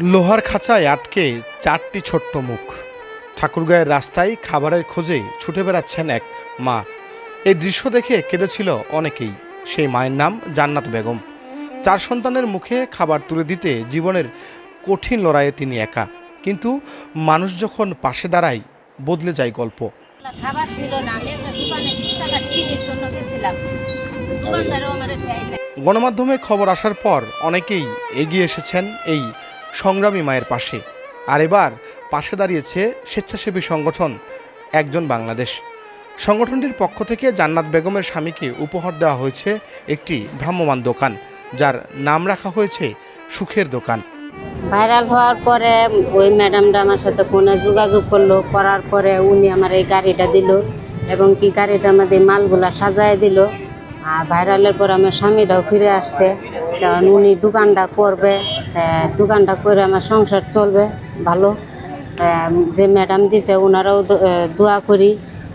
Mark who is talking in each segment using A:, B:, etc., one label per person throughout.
A: লোহার খাঁচায় আটকে চারটি ছোট্ট মুখ। ঠাকুরগাঁয়ের রাস্তায় খাবারের খোঁজে ছুটে বেড়াচ্ছেন এক মা। এই দৃশ্য দেখে কেঁদেছিল অনেকেই। সেই মায়ের নাম জান্নাত বেগম। চার সন্তানের মুখে খাবার তুলে দিতে জীবনের কঠিন লড়াইয়ে তিনি একা। কিন্তু মানুষ যখন পাশে দাঁড়ায় বদলে যায় গল্প।
B: খাবার ছিল না। আমি দোকানে টাকা জন্য গেছিলাম। দোকানদারও আমার দেয় না
A: গণমাধ্যমে খবর আসার পর অনেকেই এগিয়ে এসেছেন এই সংগ্রামী মায়ের পাশে। আর এবার পাশে দাঁড়িয়েছে স্বেচ্ছাসেবী সংগঠন, একজন বাংলাদেশ। সংগঠনটির পক্ষ থেকে জান্নাত বেগমের স্বামীকে উপহার দেওয়া হয়েছে একটি ভ্রাম্যমান দোকান, যার নাম রাখা হয়েছে সুখের দোকান।
B: ভাইরাল হওয়ার পরে ওই ম্যাডামটা আমার সাথে ফোনে যোগাযোগ করল, করার পরে উনি আমার এই গাড়িটা দিল এবং কি গাড়িটা আমাদের মালগুলা সাজায় দিল। আর ভাইরালের পর আমার স্বামীটাও ফিরে আসছে, কারণ উনি দোকানটা করবে। দোকানটা করে আমার সংসার চলবে, ভালো। যে ম্যাডাম দিছে ওনারাও দোয়া করি।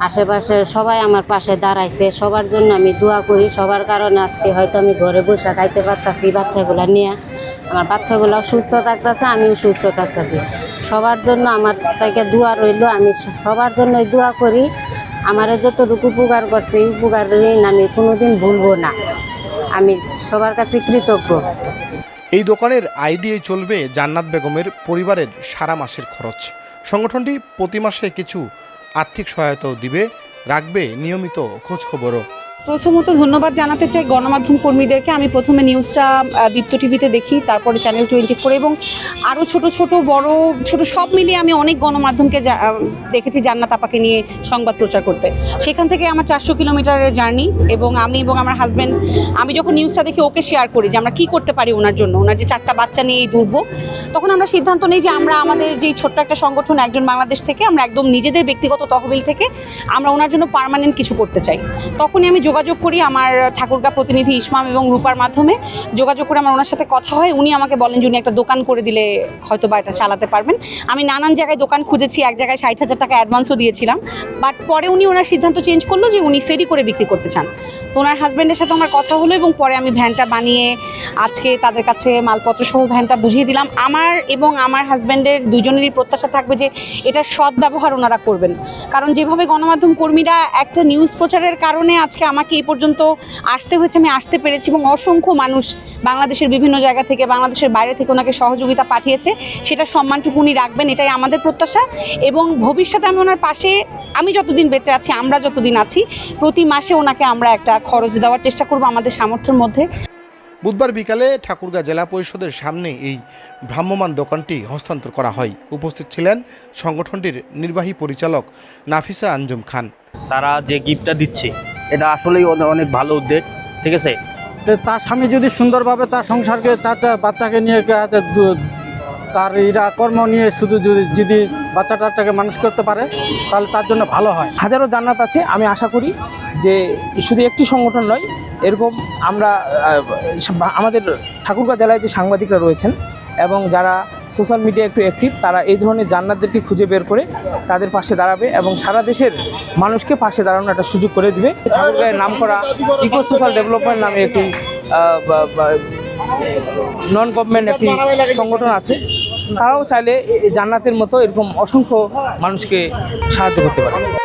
B: আশেপাশে সবাই আমার পাশে দাঁড়াইছে, সবার জন্য আমি দোয়া করি। সবার কারণে আজকে হয়তো আমি ঘরে বসে খাইতে পারতাছি বাচ্চাগুলা নিয়ে। আমার বাচ্চাগুলো সুস্থ থাকতেছে, আমিও সুস্থ থাকতেছি। সবার জন্য আমার তাকে দোয়া রইল, আমি সবার জন্যই দোয়া করি। আমারে যতটুকু উপকার করছে, এই উপকার ঋণ আমি কোনোদিন ভুলবো না। আমি সবার কাছে কৃতজ্ঞ।
A: এই দোকানের আইডিয়ে চলবে জান্নাত বেগমের পরিবারের সারা মাসের খরচ। সংগঠনটি প্রতি মাসে কিছু আর্থিক সহায়তাও দিবে, রাখবে নিয়মিত খোঁজখবরও।
C: প্রথমত ধন্যবাদ জানাতে চাই গণমাধ্যম কর্মীদেরকে। আমি প্রথমে নিউজটা দীপ্ত টিভিতে দেখি, তারপরে চ্যানেল টোয়েন্টি ফোর এবং আরও ছোট ছোট, বড়, ছোট সব মিলিয়ে আমি অনেক গণমাধ্যমকে দেখেছি জান্নাত আপাকে নিয়ে সংবাদ প্রচার করতে। সেখান থেকে আমার চারশো কিলোমিটারের জার্নি এবং আমি এবং আমার হাজব্যান্ড আমি যখন নিউজটা দেখি ওকে শেয়ার করি যে আমরা কী করতে পারি ওনার জন্য। ওনার যে চারটা বাচ্চা নিয়ে এই দুর্ভোগ তখন আমরা সিদ্ধান্ত নিই যে আমরা আমাদের যে ছোট্ট একটা সংগঠন একজন বাংলাদেশ থেকে আমরা একদম নিজেদের ব্যক্তিগত তহবিল থেকে আমরা ওনার জন্য পার্মানেন্ট কিছু করতে চাই। তখনই আমি যোগাযোগ করি আমার ঠাকুরগা প্রতিনিধি ইসমাম এবং রূপার মাধ্যমে। যোগাযোগ করে আমার ওনার সাথে কথা হয়। উনি আমাকে বলেন যে উনি একটা দোকান করে দিলে হয়তো বা এটা চালাতে পারবেন। আমি নানান জায়গায় দোকান খুঁজেছি, এক জায়গায় ষাট হাজার টাকা অ্যাডভান্সও দিয়েছিলাম। বাট পরে উনি ওনার সিদ্ধান্ত চেঞ্জ করল যে উনি ফেরি করে বিক্রি করতে চান। তো ওনার হাজব্যান্ডের সাথে আমার কথা হলো এবং পরে আমি ভ্যানটা বানিয়ে আজকে তাদের কাছে মালপত্র সহ ভ্যানটা বুঝিয়ে দিলাম। আমার এবং আমার হাজব্যান্ডের দুজনেরই প্রত্যাশা থাকবে যে এটার সদ্ব্যবহার ওনারা করবেন। কারণ যেভাবে গণমাধ্যম কর্মীরা একটা নিউজ প্রচারের কারণে আজকে আমাকে এই পর্যন্ত আসতে হয়েছে আমি আসতে পেরেছি এবং অসংখ্য মানুষ বাংলাদেশের বিভিন্ন জায়গা থেকে বাংলাদেশের বাইরে থেকে ওনাকে সহযোগিতা পাঠিয়েছে। সেটা সম্মানটুকু উনি রাখবেন এটাই আমাদের প্রত্যাশা এবং ভবিষ্যতে আমি ওনার পাশে আমি যতদিন বেঁচে আছি আমরা যতদিন আছি প্রতি মাসে ওনাকে আমরা একটা খরচ দেওয়ার চেষ্টা করব আমাদের সামর্থ্যের মধ্যে।
A: বুধবার বিকালে ঠাকুরগাঁ জেলা পরিষদের সামনে এই ভ্রাম্যমান দোকানটি হস্তান্তর করা হয়। উপস্থিত ছিলেন সংগঠনটির নির্বাহী পরিচালক নাফিসা আঞ্জুম খান।
D: তারা যে গিফটটা দিচ্ছে এটা আসলেই অনেক ভালো উদ্যোগ ঠিক আছে?
E: তো তার স্বামী যদি সুন্দরভাবে তার সংসারকে তার বাচ্চাকে নিয়ে তার এরা কর্ম নিয়ে শুধু যদি যদি বাচ্চা টাচ্চাকে মানুষ করতে পারে তাহলে তার জন্য ভালো হয়।
F: হাজারো জান্নাত আছে আমি আশা করি যে শুধু একটি সংগঠন নয় এরকম আমরা আমাদের ঠাকুরগাঁ জেলায় যে সাংবাদিকরা রয়েছেন এবং যারা সোশ্যাল মিডিয়া একটু অ্যাক্টিভ তারা এই ধরনের জান্নাতদেরকে খুঁজে বের করে তাদের পাশে দাঁড়াবে এবং সারা দেশের মানুষকে পাশে দাঁড়ানোর একটা সুযোগ করে দিবে। ঠাকুরগাঁয়ের নাম করা ইকো সোশ্যাল ডেভেলপমেন্ট নামে একটি নন গভর্নমেন্ট একটি সংগঠন আছে। তারাও চাইলে জান্নাতের মতো এরকম অসংখ্য মানুষকে সাহায্য করতে পারে।